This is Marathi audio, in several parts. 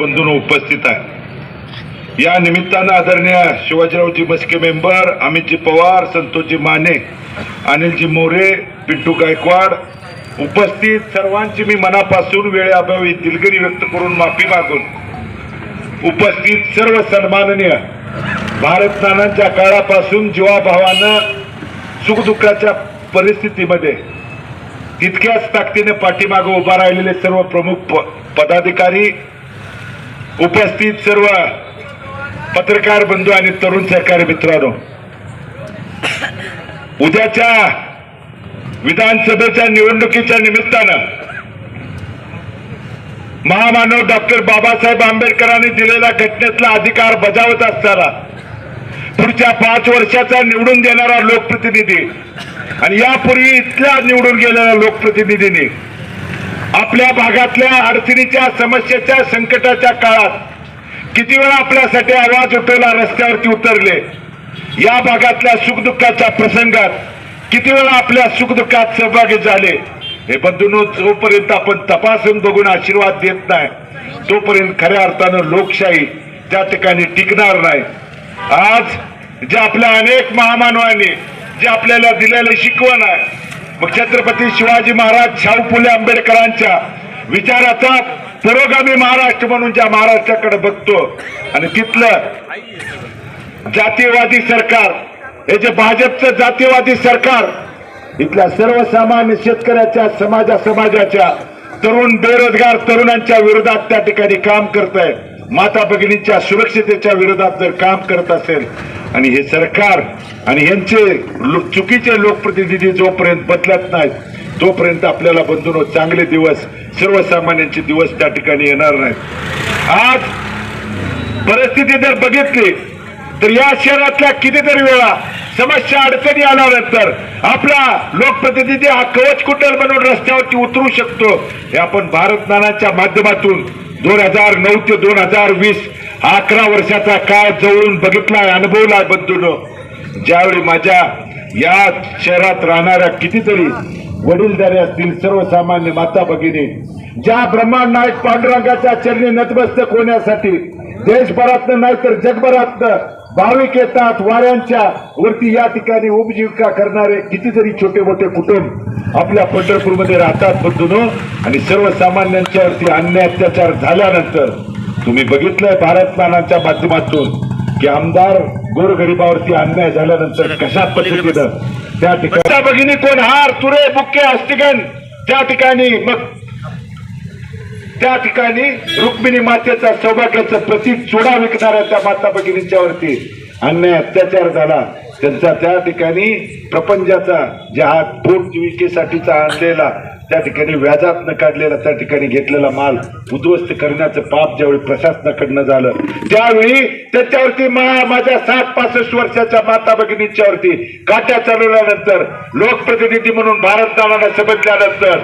बंधून उपस्थित आहे. या निमित्तानं आदरणीय शिवाजीरावजी मस्के मेंबर अमितजी पवार संतोषजी माने अनिलजी मोरे पिंटू गायकवाड उपस्थित. सर्वांची मी मनापासून वेळेअभावी दिलगिरी व्यक्त करून माफी मागून उपस्थित सर्व सन्माननीय भारत नानांच्या काळापासून जीवाभावानं सुखदुःखाच्या परिस्थितीमध्ये तितक्याच ताकदीने पाठीमागं उभा राहिलेले सर्व प्रमुख प- पदाधिकारी उपस्थित सर्व पत्रकार बंधू आणि तरुण सहकारी मित्रांनो उद्याच्या विधानसभेच्या निवडणुकीच्या निमित्तानं महामानव डॉक्टर बाबासाहेब आंबेडकरांनी दिलेला घटनेतला अधिकार बजावत असताना पुढच्या पाच वर्षाचा निवडून देणारा लोकप्रतिनिधी आणि यापूर्वी इथल्या निवडून गेलेल्या लोकप्रतिनिधींनी आपल्या भागातल्या अडचणीच्या समस्येच्या संकटाच्या काळात किती वेळा आपल्यासाठी आवाज उठवला रस्त्यावरती उतरले. या भागातल्या सुखदुःखाच्या प्रसंगात किती वेळा आपल्या सुखदुःखात सहभागी झाले. हे बंधून जोपर्यंत आपण तपासून बघून आशीर्वाद देत नाही तोपर्यंत खऱ्या अर्थानं लोकशाही त्या ठिकाणी टिकणार नाही. आज जे आपल्या अनेक महामानवांनी जे आपल्याला दिलेलं शिकवण आहे मग छत्रपती शिवाजी महाराज शाहू फुले आंबेडकरांच्या विचाराचा पुरोगामी महाराष्ट्र म्हणून ज्या महाराष्ट्राकडे बघतो आणि तिथलं जातीयवादी सरकार हे जे भाजपचं जातीयवादी सरकार इथल्या सर्वसामान्य शेतकऱ्याच्या समाजा समाजाच्या तरुण बेरोजगार तरुणांच्या विरोधात त्या ठिकाणी काम करत आहे माता भगिनींच्या सुरक्षितेच्या विरोधात जर काम करत असेल आणि हे सरकार आणि यांचे लोक चुकीचे लोकप्रतिनिधी जोपर्यंत बदलत नाहीत. तोपर्यंत आपल्याला बंधून चांगले दिवस सर्वसामान्यांचे दिवस त्या ठिकाणी येणार नाहीत. आज परिस्थिती जर बघितली तर या शहरातल्या कितीतरी वेळा समस्या अडचणी आल्यानंतर आपला लोकप्रतिनिधी हा कवच कुटल बनवून रस्त्यावरती उतरू शकतो. हे आपण भारत नानाच्या माध्यमातून दोन हजार नऊ ते दोन हजार वीस अकरा वर्षाचा काळ जवळून बघितलाय अनुभवलाय बंधून. ज्यावेळी माझ्या या शहरात राहणाऱ्या कितीतरी वडीलधारे असतील सर्वसामान्य माता भगिनी ज्या ब्रह्मांड नायक पांडुरंगाच्या चरणी नतमस्तक होण्यासाठी देशभरातनं नाही तर जगभरातनं भाविक येतात वाऱ्यांच्या वरती या ठिकाणी उपजीविका करणारे कितीतरी छोटे मोठे कुटुंब आपल्या पंढरपूरमध्ये राहतात बंधून. आणि सर्वसामान्यांच्या वरती अन्याय अत्याचार झाल्यानंतर तुम्ही बघितलंय भारत मानाच्या माध्यमातून की आमदार गोरगरिबावरती अन्याय झाल्यानंतर कशा पद्धतीनं त्या ठिकाणी भगिनी कोण? हार तुरे बुक्के अस्तिगन त्या ठिकाणी मग त्या ठिकाणी रुक्मिणी मातेचा सौभाग्याचं प्रतीक चुडा विकणाऱ्या त्या माता भगिनींच्या वरती अन्याय अत्याचार झाला. त्यांचा त्या ठिकाणी प्रपंचाचा ज्या हा पोटजीविकेसाठीचा आणलेला त्या ठिकाणी व्याजात न काढलेला त्या ठिकाणी घेतलेला माल उद्ध्वस्त करण्याचं पाप ज्यावेळी प्रशासनाकडनं झालं त्यावेळी त्याच्यावरती माझ्या साठ पासष्ट वर्षाच्या माता भगिनींच्यावरती काट्या चालवल्यानंतर लोकप्रतिनिधी म्हणून भारत नावाला समजल्यानंतर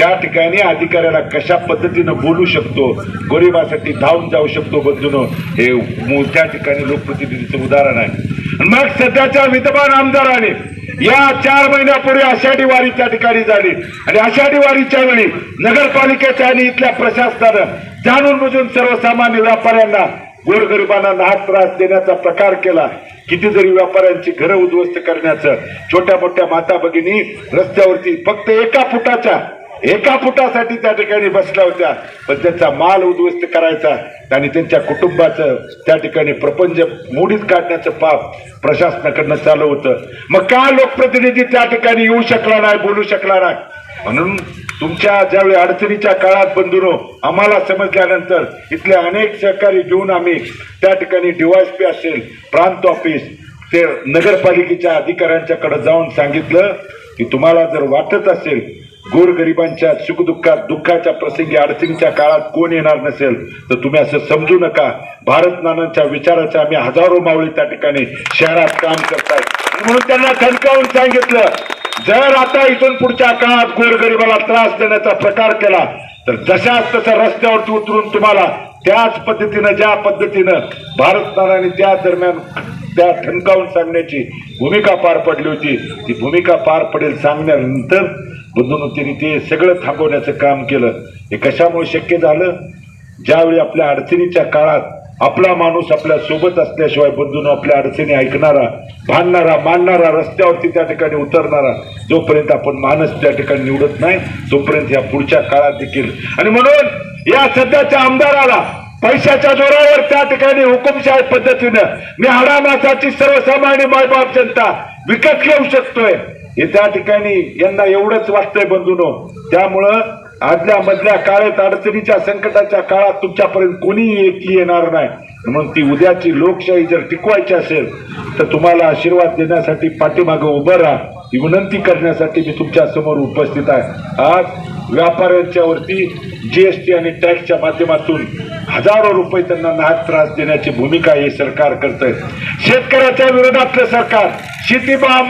त्या ठिकाणी अधिकाऱ्याला कशा पद्धतीनं बोलू शकतो गरिबासाठी धावून जाऊ शकतो बंधून हे त्या ठिकाणी लोकप्रतिनिधीचं उदाहरण आहे. मग सध्याच्या विद्यमान आमदाराने या चार महिन्यापूर्वी आषाढी वारी त्या ठिकाणी झाली. आणि आषाढी वारीच्या वेळी नगरपालिकेच्या आणि इथल्या प्रशासनानं जाणून बुजून सर्वसामान्य व्यापाऱ्यांना गोरगरिबांना नाहक त्रास देण्याचा प्रकार केला. किती जरी व्यापाऱ्यांची घरं उद्ध्वस्त करण्याचं छोट्या मोठ्या माता भगिनी रस्त्यावरती फक्त एका फुटाच्या एका फुटासाठी त्या ठिकाणी बसल्या होत्या. पण त्यांचा माल उद्ध्वस्त करायचा आणि त्यांच्या कुटुंबाचं त्या ठिकाणी प्रपंच मोडीत काढण्याचं पाप प्रशासनाकडनं चालू होतं. मग का लोकप्रतिनिधी त्या ठिकाणी येऊ शकला नाही बोलू शकला नाही? म्हणून तुमच्या ज्यावेळी अडचणीच्या काळात बंधूनो आम्हाला समजल्यानंतर इथले अनेक सहकारी घेऊन आम्ही त्या ठिकाणी डीवायसपी असेल प्रांत ऑफिस ते नगरपालिकेच्या अधिकाऱ्यांच्याकडे जाऊन सांगितलं की तुम्हाला जर वाटत असेल गोरगरिबांच्या सुखदुःखात दुःखाच्या प्रसंगी अडचणीच्या काळात कोण येणार नसेल तर तुम्ही असं समजू नका. भारत नानांच्या विचाराच्या आम्ही हजारो मावळी त्या ठिकाणी शहरात काम करतात म्हणून त्यांना खणकावून सांगितलं जर आता इथून पुढच्या काळात गोरगरिबाला त्रास देण्याचा प्रकार केला तर जशाच तसं रस्त्यावरती उतरून तुम्हाला त्याच पद्धतीनं ज्या पद्धतीनं भारत नानाने त्या दरम्यान त्या ठणकावून सांगण्याची भूमिका पार पडली होती. ती भूमिका पार पडेल सांगण्यानंतर बंधून ते सगळं थांबवण्याचं काम केलं. हे कशामुळे शक्य झालं? ज्यावेळी आपल्या अडचणीच्या काळात आपला माणूस आपल्यासोबत असल्याशिवाय बंधून आपल्या अडचणी ऐकणारा भांडणारा मांडणारा रस्त्यावरती त्या ठिकाणी उतरणारा जोपर्यंत आपण माणूस त्या ठिकाणी निवडत नाही तोपर्यंत या पुढच्या काळात देखील. आणि म्हणून या सध्याच्या आमदाराला पैशाच्या जोरावर त्या ठिकाणी हुकुमशाही पद्धतीनं मी हाडामासाची सर्वसामान्य मायबाप जनता विकत घेऊ शकतोय. हे त्या ठिकाणी यांना एवढंच वाटतंय बंधूनो. त्यामुळं आदल्या मधल्या काळात अडचणीच्या संकटाच्या काळात तुमच्यापर्यंत कोणीही एकी येणार नाही. म्हणून ती उद्याची लोकशाही जर टिकवायची असेल तर तुम्हाला आशीर्वाद देण्यासाठी पाठीमागं उभं राहा. ही विनंती करण्यासाठी मी तुमच्यासमोर उपस्थित आहे. आज व्यापाऱ्यांच्या वरती जीएसटी आणि टॅक्सच्या माध्यमातून हजारो रुपये त्यांना नाहक त्रास देण्याची भूमिका हे सरकार करत आहे शेतकऱ्याच्या विरोधातलं सरकार शेती भा-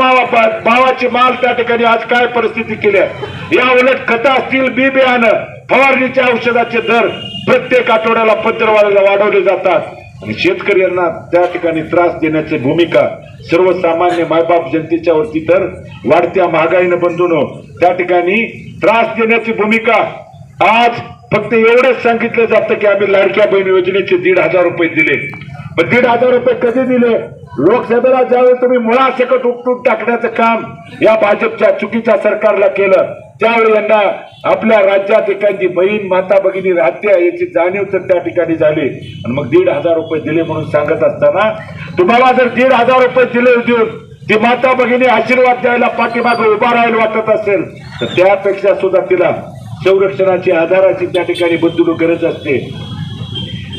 भावाचे माल त्या ठिकाणी आज काय परिस्थिती केली आहे या उलट खतं असतील बी बियाणं फवारणीच्या औषधाचे दर प्रत्येक आठवड्याला पत्रवाल्याला वाढवले जातात. आणि शेतकऱ्यांना त्या ठिकाणी त्रास देण्याची भूमिका सर्वसामान्य मायबाप जनतेच्या वरती तर वाढत्या महागाईनं बंधून त्या ठिकाणी त्रास देण्याची भूमिका आज फक्त एवढंच सांगितलं जातं की आम्ही लाडक्या बहीण योजनेचे दीड हजार रुपये दिले. पण दीड हजार रुपये कधी दिले? लोकसभेला ज्यावेळी तुम्ही मुळासकट उपटून टाकण्याचं काम या भाजपच्या चुकीच्या सरकारला केलं त्यावेळी यांना आपल्या राज्यात एखादी बहीण माता भगिनी राहत्या याची जाणीव तर त्या ठिकाणी झाली. आणि मग दीड हजार रुपये दिले म्हणून सांगत असताना तुम्हाला जर दीड हजार रुपये दिले देऊन ती माता भगिनी आशीर्वाद द्यायला पाठीमागे उभा राहायला वाटत असेल तर त्यापेक्षा सुद्धा तिला संरक्षणाची आधाराची त्या ठिकाणी बदलू गरज असते.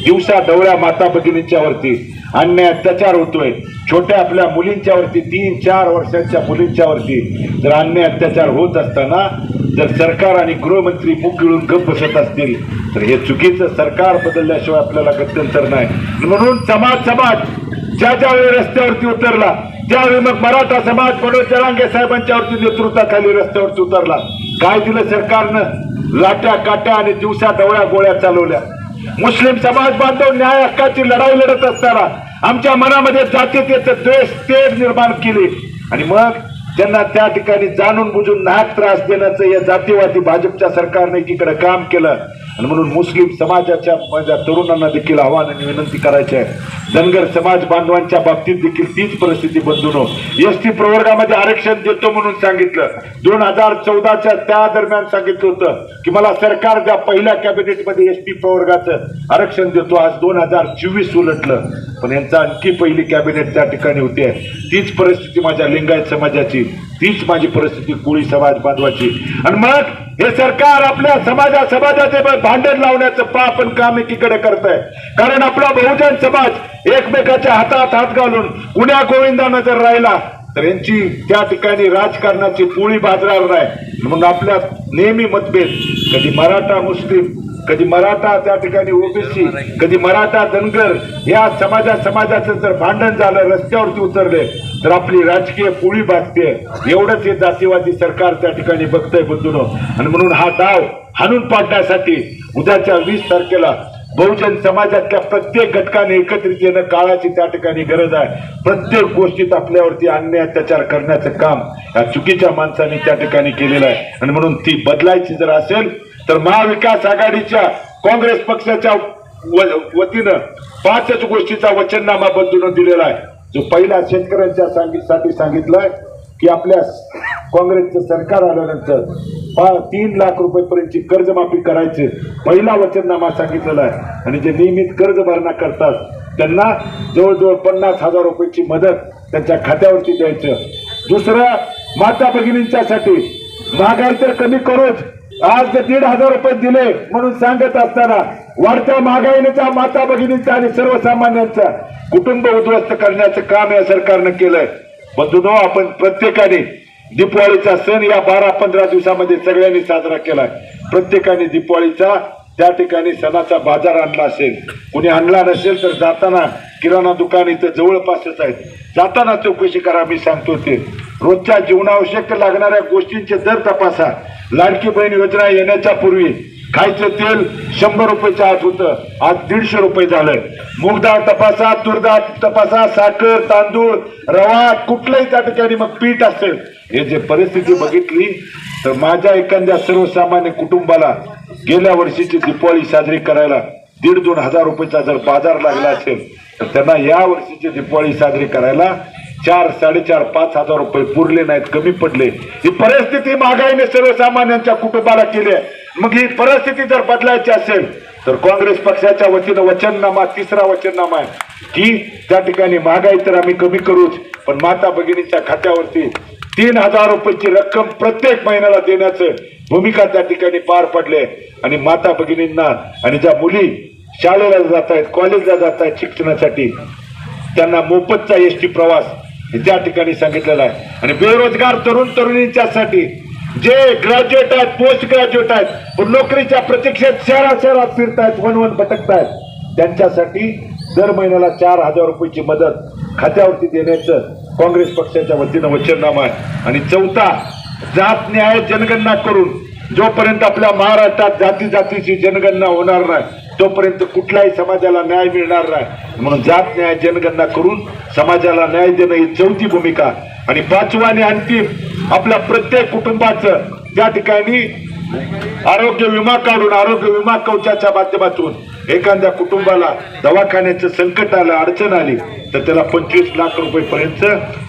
दिवसा डवळ्या माता भगिनींच्या वरती. अन्याय अत्याचार होतोय. छोट्या आपल्या मुलींच्या वरती तीन चार वर्षांच्या मुलींच्या वरती. जर अन्याय अत्याचार होत असताना जर सरकार आणि गृहमंत्री मुख गिळून गप बसत असतील तर हे चुकीचं सरकार बदलल्याशिवाय आपल्याला गत्यंतर नाही. म्हणून समाज समाज ज्या ज्यावेळी रस्त्यावरती उतरला त्यावेळी मग मराठा समाज मनोज जरांगे साहेबांच्यावरती नेतृत्वाखाली रस्त्यावरती उतरला. काय दिलं सरकारनं? लाट्या काट्या आणि दिवसा डवळ्या गोळ्या चालवल्या. मुस्लिम समाज बांधव न्याय हक्काची लढाई लढत असताना आमच्या मनामध्ये जातीयतेचं द्वेष तेढ निर्माण केले. आणि मग त्यांना त्या ठिकाणी जाणून बुजून नाक त्रास देण्याचं या जातीवादी भाजपच्या सरकारने एकीकडे काम केलं आणि म्हणून मुस्लिम समाजाच्या माझ्या तरुणांना देखील आव्हान आणि विनंती करायची आहे. धनगर समाज बांधवांच्या बाबतीत देखील तीच परिस्थिती बदलून हो. एस टी प्रवर्गामध्ये आरक्षण देतो म्हणून सांगितलं. दोन हजार चौदाच्या त्या दरम्यान सांगितलं होतं की मला सरकार द्या पहिल्या कॅबिनेटमध्ये एस टी प्रवर्गाचं आरक्षण देतो. आज दोन हजार चोवीस उलटलं. पण यांचा आणखी पहिली कॅबिनेट त्या ठिकाणी होती. तीच परिस्थिती माझ्या लिंगायत समाजाची. तीच माझी परिस्थिती कोळी समाज बांधवाची. आणि मग हे सरकार आपल्या समाजा समाजाचे भांडण लावण्याचं पापण काम एकीकडे करत आहे कारण आपला बहुजन समाज एकमेकाच्या हातात हात घालून कुण्या गोविंदानं जर राहिला तर यांची त्या ठिकाणी राजकारणाची पोळी बाजणार नाही म्हणून आपल्या नेहमी मतभेद कधी मराठा मुस्लिम कधी मराठा त्या ठिकाणी ओबीसी कधी मराठा धनगर या समाजा समाजाचं जर भांडण झालं रस्त्यावरती उतरले तर आपली राजकीय पोळी भागते एवढंच हे जातीवादी सरकार त्या ठिकाणी बघतंय बंधून. आणि म्हणून हा डाव हाणून पाडण्यासाठी उद्याच्या वीस तारखेला बहुजन समाजातल्या प्रत्येक घटकाने एकत्रित येणं काळाची त्या ठिकाणी गरज आहे. प्रत्येक गोष्टीत आपल्यावरती अन्याय अत्याचार करण्याचं काम या चुकीच्या माणसाने त्या ठिकाणी केलेलं आहे. आणि म्हणून ती बदलायची जर असेल तर महाविकास आघाडीच्या काँग्रेस पक्षाच्या व- वतीनं पाचच गोष्टीचा वचननामा बदलून दिलेला आहे. जो पहिला शेतकऱ्यांच्या साठी सांगितलाय की आपल्या काँग्रेसचं सरकार आल्यानंतर पा- तीन लाख रुपयेपर्यंतची कर्जमाफी करायचे पहिला वचननामा सांगितलेला आहे. आणि जे नियमित कर्ज भरणा करतात त्यांना जवळजवळ पन्नास हजार रुपयाची मदत त्यांच्या खात्यावरती द्यायचं. दुसरं माता भगिनींच्यासाठी महागाई तर कमी करूच. आज ते दीड हजार रुपये दिले म्हणून सांगत असताना वाढत्या महागाईनेचा माता भगिनीचा आणि सर्वसामान्यांचा कुटुंब उद्ध्वस्त करण्याचं काम या सरकारनं केलंय. बंधुनो आपण प्रत्येकाने दीपावलीचा सण या बारा पंधरा दिवसामध्ये सगळ्यांनी साजरा केलाय. प्रत्येकाने दीपावलीचा त्या ठिकाणी सणाचा बाजार आणला असेल कुणी आणला नसेल तर जाताना किराणा दुकान इथं जवळपासच आहेत. जाताना चौकशी करा मी सांगतो ते. रोजच्या जीवनावश्यक लागणाऱ्या गोष्टींचे दर तपासा. लाडकी बहीण योजना येण्याच्या पूर्वी खायचं तेल शंभर रुपयाच्या आत होतं. आज दीडशे रुपये झालंय. मूगडाळ तपासा तुरडाळ तपासा साखर तांदूळ रवा कुठलंही त्या ठिकाणी मग पीठ असेल हे जे परिस्थिती बघितली तर माझ्या एखाद्या सर्वसामान्य कुटुंबाला गेल्या वर्षीची दीपावली साजरी करायला दीड दोन हजार रुपयाचा जर बाजार लागला असेल तर त्यांना या वर्षीची दिवाळी साजरी करायला चार साडेचार पाच हजार रुपये पुरले नाहीत कमी पडले. ही परिस्थिती महागाईने सर्वसामान्यांच्या कुटुंबाला केली आहे. मग ही परिस्थिती जर बदलायची असेल तर काँग्रेस पक्षाच्या वतीनं वचननामा तिसरा वचननामा आहे की त्या ठिकाणी महागाई तर आम्ही कमी करूच पण माता भगिनीच्या खात्यावरती तीन हजार रुपयाची रक्कम प्रत्येक महिन्याला देण्याचं भूमिका त्या ठिकाणी पार पडले. आणि माता भगिनींना आणि ज्या मुली शाळेला जात आहेत कॉलेजला जात आहेत शिक्षणासाठी त्यांना मोफतचा एस टी प्रवास त्या ठिकाणी सांगितलेला आहे. आणि बेरोजगार तरुण तरुणींच्यासाठी जे ग्रॅज्युएट आहेत पोस्ट ग्रॅज्युएट आहेत पण नोकरीच्या प्रतीक्षेत शहरा शहरात फिरतायत वन वन भटकतायत त्यांच्यासाठी दर महिन्याला चार हजार रुपयाची मदत खात्यावरती देण्याचं काँग्रेस पक्षाच्या वतीनं वचननामा आहे. आणि चौथा जात न्याय जनगणना करून जोपर्यंत आपल्या महाराष्ट्रात जाती जातीची जनगणना होणार नाही तोपर्यंत कुठल्याही समाजाला न्याय मिळणार नाही. म्हणून जात न्याय जनगणना करून समाजाला न्याय देणं ही चौथी भूमिका. आणि पाचवा आणि अंतिम आपल्या प्रत्येक कुटुंबाचं त्या ठिकाणी आरोग्य विमा काढून आरोग्य विमा कवचाच्या माध्यमातून एखाद्या कुटुंबाला दवाखान्याचं संकट आलं अडचण आली तर त्याला पंचवीस लाख रुपये पर्यंत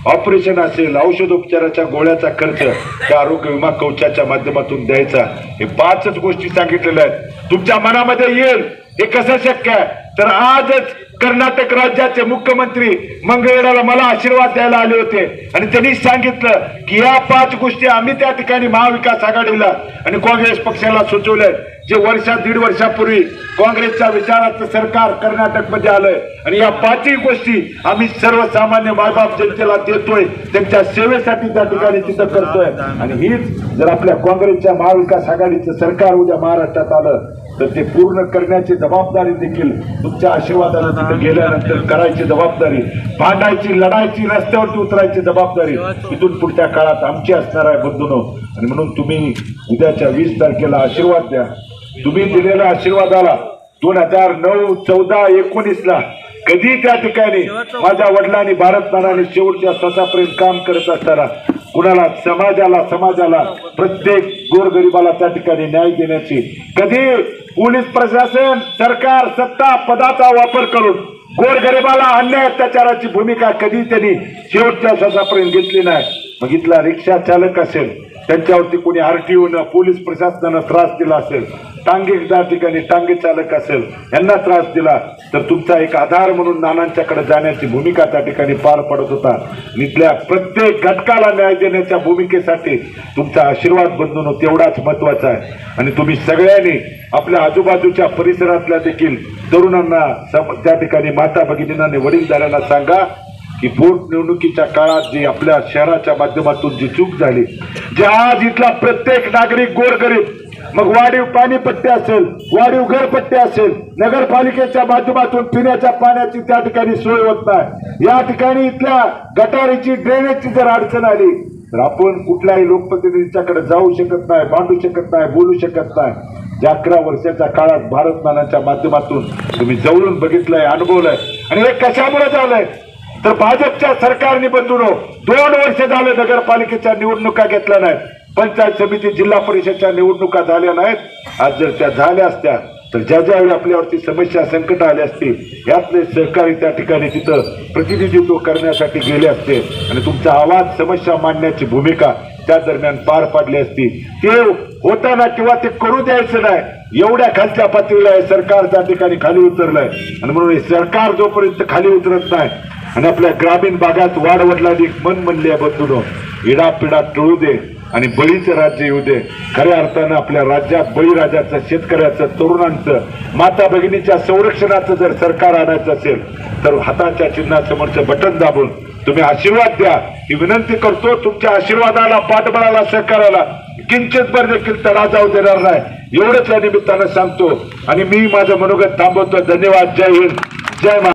ऑपरेशन असेल औषधोपचाराच्या गोळ्याचा खर्च त्या आरोग्य विमा कवचाच्या माध्यमातून द्यायचा. हे पाचच गोष्टी सांगितलेल्या आहेत. तुमच्या मनामध्ये येईल हे कसं शक्य आहे? तर आजच कर्नाटक राज्याचे मुख्यमंत्री मंगळवेढाला मला आशीर्वाद द्यायला आले होते. आणि त्यांनी सांगितलं की या पाच गोष्टी आम्ही त्या ठिकाणी महाविकास आघाडीला आणि काँग्रेस पक्षाला सुचवल्या. जे वर्षा दीड वर्षापूर्वी काँग्रेसच्या विचाराचं सरकार कर्नाटकमध्ये आलंय. आणि या पाचही गोष्टी आम्ही सर्वसामान्य मायबाप जनतेला देतोय. त्यांच्या सेवेसाठी त्या ठिकाणी तिथं करतोय. आणि हीच जर आपल्या काँग्रेसच्या महाविकास आघाडीचं सरकार उद्या महाराष्ट्रात आलं तर ते पूर्ण करण्याची जबाबदारी देखील तुमच्या आशीर्वादाला गेल्यानंतर करायची जबाबदारी भांडायची लढायची रस्त्यावरती उतरायची जबाबदारी इथून पुढच्या काळात आमची असणार आहे बंधून. आणि म्हणून तुम्ही उद्याच्या वीस तारखेला आशीर्वाद द्या. तुम्ही दिलेल्या आशीर्वादाला दोन हजार नऊ चौदा एकोणीस ला कधी त्या ठिकाणी माझ्या वडिलांनी भारत नानाने शेवटच्या स्वतःपर्यंत काम करत असताना कुणाला समाजाला समाजाला प्रत्येक गोरगरिबाला त्या ठिकाणी न्याय देण्याची. कधी? पोलीस प्रशासन सरकार सत्ता पदाचा वापर करून गोरगरिबाला अन्याय अत्याचाराची भूमिका कधी त्यांनी शेवटच्या श्वासापर्यंत घेतली नाही? मग इथला रिक्षा चालक असेल त्यांच्यावरती कोणी ओनं पोलीस प्रशासनानं त्रास दिला असेल टांगे त्या ठिकाणी टांगे चालक असेल यांना त्रास दिला तर तुमचा एक आधार म्हणून नानांच्याकडे जाण्याची भूमिका त्या ठिकाणी पार पडत होता. आणि इथल्या प्रत्येक घटकाला न्याय देण्याच्या भूमिकेसाठी तुमचा आशीर्वाद बंधून हो, तेवढाच महत्त्वाचा आहे. आणि तुम्ही सगळ्यांनी आपल्या आजूबाजूच्या परिसरातल्या देखील तरुणांना सम- त्या ठिकाणी माता भगिनींना आणि झाल्याला सांगा की पोटनिवडणुकीच्या काळात जी आपल्या शहराच्या माध्यमातून जी चूक झाली जे आज इथला प्रत्येक नागरिक गोरगरीब मग वाढीव पाणीपट्टी असेल वाढीव घरपट्टी असेल नगरपालिकेच्या माध्यमातून पिण्याच्या पाण्याची त्या ठिकाणी सोय होत नाही. या ठिकाणी इथल्या गटारीची ड्रेनेजची जर अडचण आली तर आपण कुठल्याही लोकप्रतिनिधीच्याकडे जाऊ शकत नाही मांडू शकत नाही बोलू शकत नाही. ज्या अकरा वर्षाच्या काळात भारत मानाच्या माध्यमातून तुम्ही जवळून बघितलंय अनुभवलंय आणि हे कशामुळे झालंय? तर भाजपच्या सरकारने बंधून दोन वर्ष झाले नगरपालिकेच्या निवडणुका घेतल्या नाहीत. पंचायत समिती जिल्हा परिषदच्या निवडणुका झाल्या नाहीत. आज जर त्या झाल्या असत्या तर ज्या ज्यावेळी आपल्यावरती समस्या संकट आले असते यातले सहकारी त्या ठिकाणी तिथं प्रतिनिधित्व करण्यासाठी गेले असते. आणि तुमचा आवाज समस्या मांडण्याची भूमिका त्या दरम्यान पार पाडली असती. ते होताना किंवा ते करू द्यायचं नाही. एवढ्या खालच्या पातळीला हे सरकार त्या ठिकाणी खाली उतरलंय. आणि म्हणून हे सरकार जोपर्यंत खाली उतरत नाही आणि आपल्या ग्रामीण भागात वाढवडला वडलांनी मन म्हणल्या आहे बंधून इडापिडा टळू दे आणि बळीचं राज्य येऊ दे. खऱ्या अर्थानं आपल्या राज्यात बळीराजाचं शेतकऱ्याचं तरुणांचं माता भगिनीच्या संरक्षणाचं जर सरकार आणायचं असेल तर हाताच्या चिन्हासमोरचं बटन दाबून तुम्ही आशीर्वाद द्या. ही विनंती करतो तुमच्या आशीर्वादाला पाठबळाला सहकाराला किंचित भर देखील तडा जाऊ देणार नाही. एवढंच या निमित्तानं सांगतो. आणि मी माझं मनोगत थांबवतो. धन्यवाद. जय हिंद. जय महाराज